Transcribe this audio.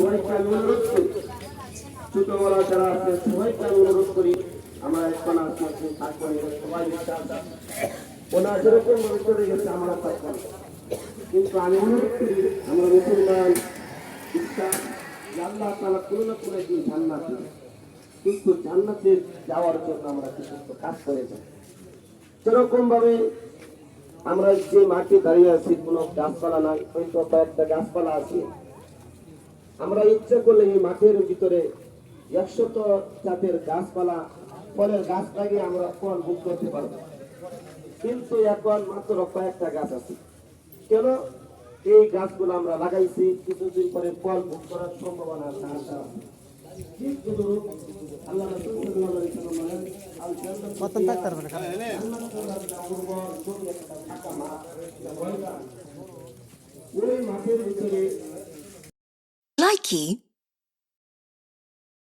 সবাইকে আমি অনুরোধ করি। ছোট বড় যারা আছে সবাইকে আমি অনুরোধ করি। আমরা এখন আসছি আপনি থাকবেন সবাই ওনার যেরকম ভাবে চলে গেছে, আমরা থাকবেন কিন্তু আমি অনুরোধ করি, আমরা মুসলমান যে আল্লাহ তারা কোনো না কোনো একদিন জান্নাত। কিন্তু জান্নাতে যাওয়ার জন্য আমরা কিছু কাজ করে যাই। সেরকম ভাবে আমরা যে মাঠে দাঁড়িয়ে আছি, কোনো গাছপালা নাই, হয়তো কয়েকটা গাছপালা আছে। আমরা ইচ্ছা করলে এই মাঠের ভিতরে একশত জাতের গাছপালা ফলের গাছ লাগিয়ে আমরা ফল বুক করতে পারব। কিন্তু এখন মাত্র কয়েকটা গাছ আছে। কেন? এই গাছগুলো আমরা লাগাইছি কিছুদিন পরে ফল ভোগ করার সম্ভাবনা ওই মাঠের ভিতরে Nike